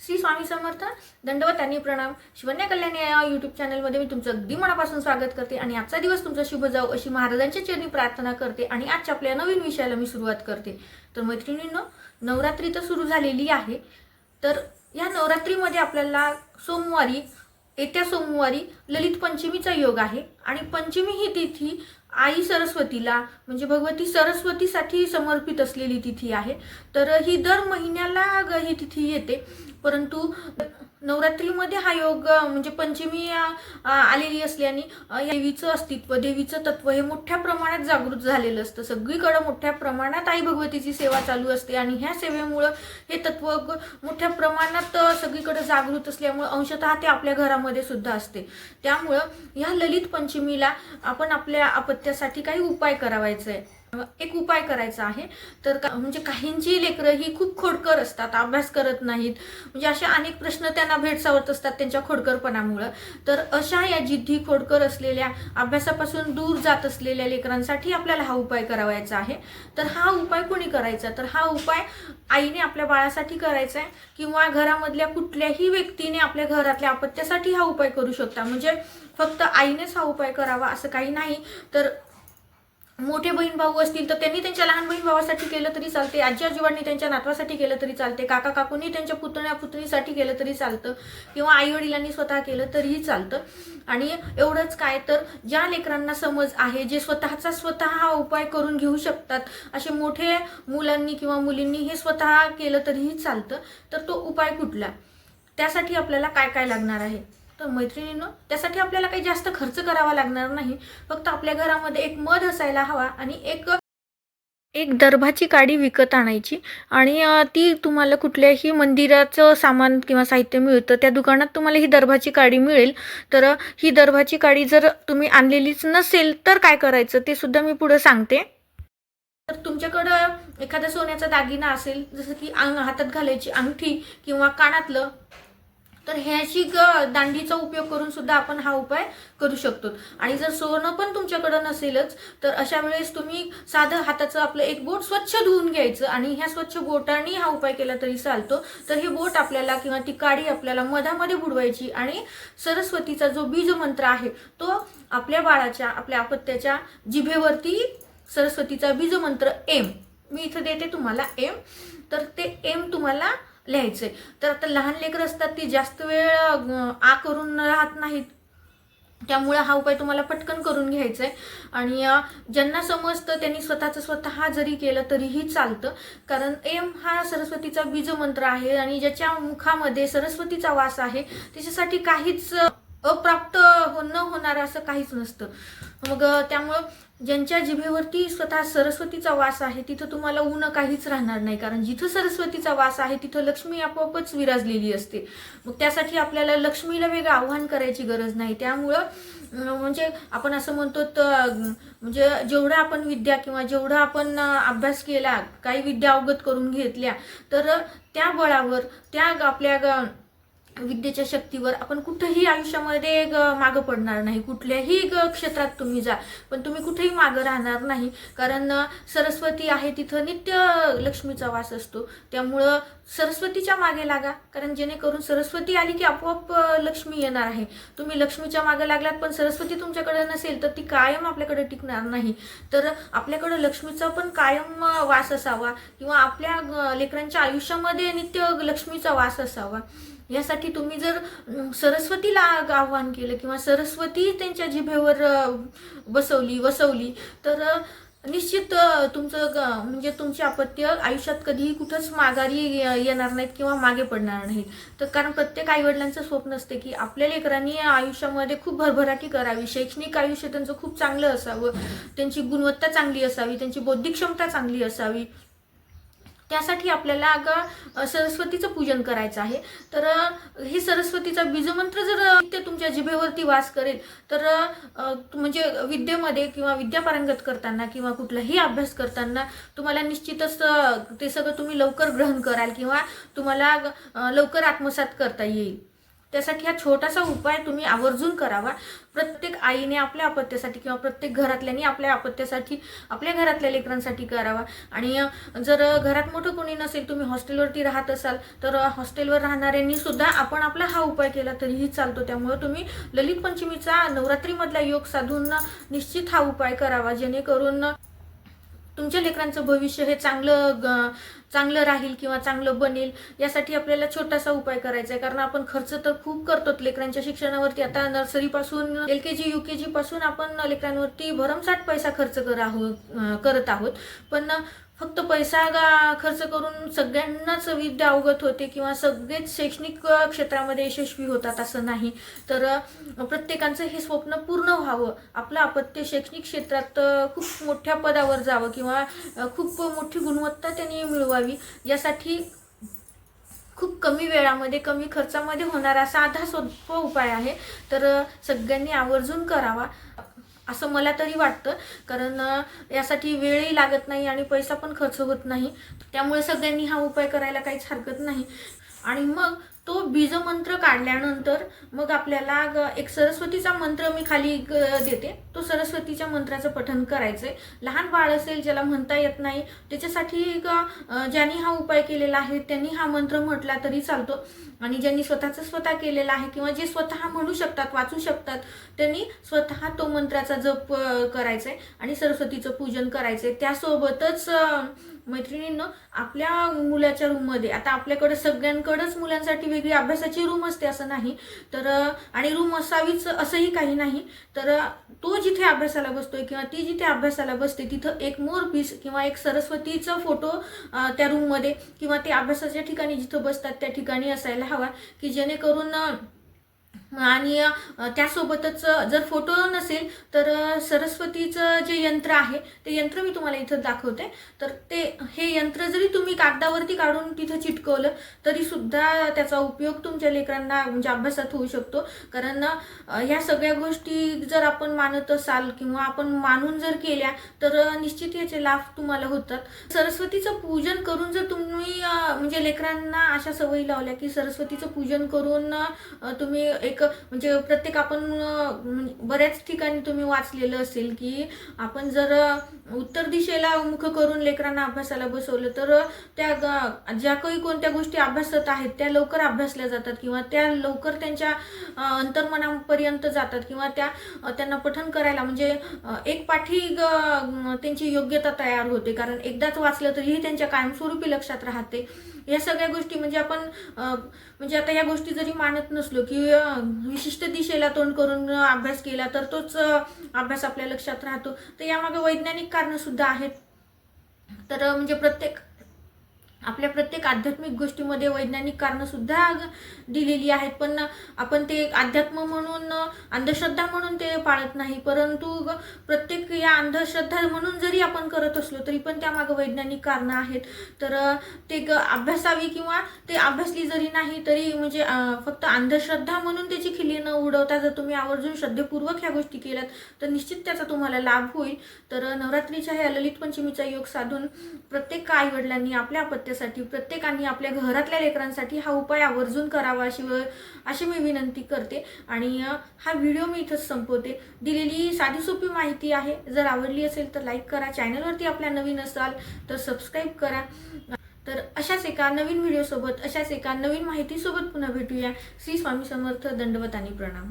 श्री स्वामी समर्थ दंडवत आणि प्रणाम. शिवन्या कल्याणी या यूट्यूब चॅनलमध्ये मी तुमचं अगदी मनापासून स्वागत करते आणि आजचा दिवस तुमचा शुभ जाऊ अशी महाराजांच्या चरणी प्रार्थना करते आणि आजच्या आपल्या नवीन विषयाला मी सुरुवात करते. तर मैत्रिणींनो नवरात्री तर सुरू झालेली आहे. तर या नवरात्रीमध्ये आपल्याला सोमवारी येत्या सोमवारी ललित पंचमीचा योग आहे आणि पंचमी ही तिथी आई सरस्वतीला म्हणजे भगवती सरस्वतीसाठी समर्पित असलेली तिथी आहे. तर ही दर महिन्याला ही तिथी येते. परंतु नवरात्रीमध्ये हा योग म्हणजे पंचमी आलेली असल्याने देवीचं अस्तित्व देवीचं तत्व हे मोठ्या प्रमाणात जागृत झालेलं असतं. सगळीकडं मोठ्या प्रमाणात आई भगवतीची सेवा चालू असते आणि ह्या सेवेमुळं हे तत्व मोठ्या प्रमाणात सगळीकडं सगळीकडे जागृत असल्यामुळं अंशतः ते आपल्या घरामध्ये सुद्धा असते. त्यामुळं ह्या ललित पंचमीला आपण आपल्या अपत्यासाठी काही उपाय करावायचा आहे एक उपाय करायचा आहे. तर का म्हणजे काहींची लेकरं ही खूप खोडकर असतात अभ्यास करत नाहीत. म्हणजे असे अनेक प्रश्न त्यांना भेडसावत असतात त्यांच्या खोडकरपणामुळं. तर अशा या जिद्दी खोडकर असलेल्या अभ्यासापासून दूर जात असलेल्या लेकरांसाठी आपल्याला हा उपाय करावायचा आहे. तर हा उपाय कोणी करायचा? तर हा उपाय आईने आपल्या बाळासाठी करायचा आहे किंवा घरामधल्या कुठल्याही व्यक्तीने आपल्या घरातल्या अपत्यासाठी हा उपाय करू शकता. म्हणजे फक्त आईनेच हा उपाय करावा असं काही नाही. तर मोठे बहीण भाऊ असतील तर त्यांनी त्यांच्या लहान बहीण भावासाठी केलं तरी चालते. आजी आजीवांनी त्यांच्या नातवासाठी केलं तरी चालते. काका काकूंनी त्यांच्या पुतण्या पुतणीसाठी केलं तरी चालतं. किंवा आई वडिलांनी स्वतः केलं तरीही चालतं. आणि एवढंच काय तर ज्या लेकरांना समज आहे जे स्वतःचा स्वतः हा उपाय करून घेऊ शकतात असे मोठे मुलांनी किंवा मुलींनी हे स्वतः केलं तरीही चालतं. तर तो उपाय कुठला? त्यासाठी आपल्याला काय काय लागणार आहे? तर मैत्रिणीनं त्यासाठी आपल्याला काही जास्त खर्च करावा लागणार नाही. फक्त आपल्या घरामध्ये एक मध असायला हवा आणि एक एक दर्भाची काडी विकत आणायची. आणि ती तुम्हाला कुठल्याही मंदिराचं सामान किंवा साहित्य मिळतं त्या दुकानात तुम्हाला ही दर्भाची काडी मिळेल. तर ही दर्भाची काडी जर तुम्ही आणलेलीच नसेल तर काय करायचं? ते सुद्धा मी पुढं सांगते. तर तुमच्याकडं एखादा सोन्याचा दागिना असेल जसं की अंग हातात घालायची अंगठी किंवा कानातलं तर ह्याची ग दांडीचा उपयोग करून सुद्धा आपण हा उपाय करू शकतो. आणि जर सोनं पण तुमच्याकडं नसेलच तर अशा वेळेस तुम्ही साधं हाताचं आपलं एक बोट स्वच्छ धुवून घ्यायचं आणि ह्या स्वच्छ बोटाने हा उपाय केला तरी चालतो. तर हे बोट आपल्याला किंवा ती काडी आपल्याला मधामध्ये बुडवायची आणि सरस्वतीचा जो बीज मंत्र आहे तो आपल्या बाळाच्या आपल्या अपत्याच्या जिभेवरती सरस्वतीचा बीज मंत्र एम. मी इथं देते तुम्हाला एम. तर ते एम तुम्हाला लिहायचं आहे तर आता लहान लेकरं असतात ती जास्त वेळ आ करून राहत नाहीत. त्यामुळे हा उपाय तुम्हाला पटकन करून घ्यायचा आहे आणि ज्यांना समजतं त्यांनी स्वतःचं स्वतः जरी केलं तरीही चालतं. कारण एम हा सरस्वतीचा बीजमंत्र आहे आणि ज्याच्या मुखामध्ये सरस्वतीचा वास आहे त्याच्यासाठी काहीच अप्राप्त हो- न होणार असं काहीच नसतं. मग त्यामुळं ज्यांच्या जिभेवरती स्वतः सरस्वतीचा वास आहे तिथं तुम्हाला ऊन काहीच राहणार नाही. कारण जिथं सरस्वतीचा वास आहे तिथं लक्ष्मी आपोआपच विराजलेली असते. मग त्यासाठी आपल्याला लक्ष्मीला वेगळं आव्हान करायची गरज नाही. त्यामुळं म्हणजे आपण असं म्हणतो तर म्हणजे जेवढं आपण विद्या किंवा जेवढं आपण अभ्यास केला काही विद्या अवगत करून घेतल्या तर त्या बळावर त्या ग- आपल्या ग- विद्येच्या शक्तीवर आपण कुठंही आयुष्यामध्ये ग- मागं पडणार नाही. कुठल्याही क्षेत्रात तुम्ही जा. पण तुम्ही कुठेही मागं राहणार नाही. कारण सरस्वती आहे तिथं नित्य लक्ष्मीचा वास असतो. त्यामुळं सरस्वतीच्या मागे लागा. कारण जेणेकरून सरस्वती आली की आपोआप लक्ष्मी येणार आहे. तुम्ही लक्ष्मीच्या मागे लागलात पण सरस्वती तुमच्याकडे नसेल तर ती कायम आपल्याकडे टिकणार नाही. तर आपल्याकडं लक्ष्मीचा पण कायम वास असावा. किंवा आपल्या ग- लेकरांच्या आयुष्यामध्ये नित्य लक्ष्मीचा वास असावा. यासाठी तुम्ही जर सरस्वतीला आव्हान केलं किंवा सरस्वती त्यांच्या जिभेवर बसवली वसवली तर निश्चित तुमचं ग- म्हणजे तुमची अपत्य आयुष्यात कधीही कुठंच माघारी येणार नाहीत किंवा मागे पडणार नाहीत. तर कारण प्रत्येक आईवडिलांचं स्वप्न असते की आपल्या लेकरांनी आयुष्यामध्ये खूप भरभराटी करावी. शैक्षणिक आयुष्य त्यांचं खूप चांगलं असावं. त्यांची गुणवत्ता चांगली असावी. त्यांची बौद्धिक क्षमता चांगली असावी. त्यासाठी आपल्याला अगं सरस्वतीचं पूजन करायचं आहे. तर हे सरस्वतीचा बीजमंत्र जर ते तुमच्या जिभेवरती वास करेल तर म्हणजे विद्येमध्ये किंवा विद्यापारंगत करताना किंवा कुठलाही अभ्यास करताना तुम्हाला निश्चितच ते सगळं तुम्ही लवकर ग्रहण कराल किंवा तुम्हाला लवकर आत्मसात करता येईल. त्यासाठी हा छोटासा उपाय तुम्ही आवर्जून करावा. प्रत्येक आईने आपल्या अपत्यासाठी किंवा प्रत्येक घरातल्यानी आपल्या अपत्यासाठी आपल्या घरातल्या लेकरांसाठी करावा. आणि जर घरात मोठं कोणी नसेल तुम्ही हॉस्टेलवरती राहत असाल तर हॉस्टेलवर राहणाऱ्यांनी सुद्धा आपण आपला हा उपाय केला तरीही चालतो. त्यामुळे तुम्ही ललित पंचमीचा नवरात्रीमधला योग साधून निश्चित हा उपाय करावा जेणेकरून तुमच्या लेकरांचं भविष्य हे चांगलं ग- चांगलं राहील किंवा चांगलं बनेल यासाठी आपल्याला छोटासा उपाय करायचा आहे. कारण आपण खर्च तर खूप करतो लेकरांच्या शिक्षणावरती. आता नर्सरीपासून एल के जी यू के जीपासून आपण लेकरांवरती भरमसाठ पैसा खर्च कर आहोत करत आहोत. पण फक्त पैसा गा- खर्च करून सगळ्यांनाच विद्या अवगत होते किंवा सगळेच शैक्षणिक क्षेत्रामध्ये यशस्वी होतात असं नाही. तर प्रत्येकाचं हे स्वप्न पूर्ण व्हावं. आपलं अपत्य शैक्षणिक क्षेत्रात खूप मोठ्या पदावर जावं किंवा खूप मोठी गुणवत्ता त्यांनी मिळवावी. यासाठी खूप कमी वेळामध्ये कमी खर्चामध्ये होणारा साधा सोपा उपाय आहे. तर सगळ्यांनी आवर्जून करावा. असं मला तरी वाटतं. कारण यासाठी वेळही लागत नाही आणि पैसा पण खर्च होत नाही. त्यामुळे सगळ्यांनी हा उपाय करायला काहीच हरकत नाही. आणि मग तो बीजमंत्र काढल्यानंतर मग आपल्याला ग- एक सरस्वतीचा मंत्र मी खाली ग- देते. तो सरस्वतीच्या मंत्राचं पठण करायचंय. लहान बाळ असेल ज्याला म्हणता येत नाही त्याच्यासाठी ग- ज्यांनी हा उपाय केलेला आहे त्यांनी हा मंत्र म्हटला तरी चालतो. आणि ज्यांनी स्वतःचं स्वतः केलेला आहे किंवा जे स्वतः म्हणू शकतात वाचू शकतात त्यांनी स्वतः तो मंत्राचा जप अ, करायचा आहे आणि सरस्वतीचं पूजन करायचंय. त्यासोबतच मैत्रिणींना आपल्या मुलाच्या रूममध्ये आता आपल्याकडे सगळ्यांकडेच मुलांसाठी वेगळी अभ्यासाची रूम असते असं नाही. तर आणि रूम असावीच असंही काही नाही. तर तो जिथे अभ्यासाला बसतोय किंवा ती जिथे अभ्यासाला बसते तिथं एक मोर पीस किंवा एक सरस्वतीचा फोटो त्या रूममध्ये किंवा ते अभ्यासाच्या ठिकाणी जिथं बसतात त्या ठिकाणी असायला हवा. की जेणेकरून आणि त्यासोबतच जर फोटो नसेल तर सरस्वतीचं जे यंत्र आहे ते यंत्र मी तुम्हाला इथं दाखवते. तर ते हे यंत्र जरी तुम्ही कागदावरती काढून तिथं चिटकवलं तरी सुद्धा त्याचा उपयोग तुमच्या लेकरांना म्हणजे अभ्यासात होऊ शकतो. कारण ह्या सगळ्या गोष्टी जर आपण मानत असाल किंवा आपण मानून जर केल्या तर निश्चित याचे लाभ तुम्हाला होतात. सरस्वतीचं पूजन करून जर तुम्ही म्हणजे लेकरांना अशा सवयी लावल्या की सरस्वतीचं पूजन करून तुम्ही एक म्हणजे प्रत्येक आपण बऱ्याच ठिकाणी तुम्ही वाचलेलं असेल की आपण जर उत्तर दिशेला मुख करून लेकरांना अभ्यासाला बसवलं तर त्या ज्या काही कोणत्या गोष्टी अभ्यासत आहेत त्या लवकर अभ्यासल्या जातात किंवा त्या लवकर त्यांच्या अंतर्मनापर्यंत जातात किंवा त्या त्यांना पठन करायला म्हणजे एक पाठी ग- त्यांची योग्यता तयार होते. कारण एकदाच वाचलं तरीही त्यांच्या कायमस्वरूपी लक्षात राहते. या सगळ्या गोष्टी म्हणजे आपण म्हणजे आता या गोष्टी जरी मानत नसलो की विशिष्ट दिशेला तोंड करून अभ्यास केला तर तोच अभ्यास आपल्या लक्षात राहतो. तर यामागे वैज्ञानिक कारणं सुद्धा आहेत. तर म्हणजे प्रत्येक आपल्या प्रत्येक आध्यात्मिक गोष्टीमध्ये वैज्ञानिक कारणंसुद्धा दिलेली आहेत. पण आपण ते अध्यात्म म्हणून अंधश्रद्धा म्हणून ते पाळत नाही. परंतु ग- प्रत्येक या अंधश्रद्धा म्हणून जरी आपण करत असलो तरी पण त्यामागं वैज्ञानिक कारणं आहेत. तर ते ग- अभ्यासावी किंवा ते अभ्यासली जरी नाही तरी म्हणजे फक्त अंधश्रद्धा म्हणून त्याची खिल्ली न उडवता जर तुम्ही आवर्जून श्रद्धेपूर्वक ह्या गोष्टी केल्यात तर निश्चित त्याचा तुम्हाला लाभ होईल. तर नवरात्रीच्या ह्या ललित पंचमीचा योग साधून प्रत्येक आईवडिलांनी आपल्या सुरक्षिततेसाठी प्रत्येकाने आपल्या घरातल्या लेकरांसाठी हा उपाय आवर्जून करावा अशी अशी मी विनंती करते. आणि हा व्हिडिओ मी इथंच संपवते. दिलेली साधी सोपी माहिती आहे. जर आवडली असेल तर लाईक करा. चॅनलवरती आपल्या नवीन असाल तर सबस्क्राईब करा. तर अशाच एका नवीन व्हिडिओसोबत अशाच एका नवीन माहितीसोबत पुन्हा भेटूया. श्री स्वामी समर्थ दंडवत आणि प्रणाम.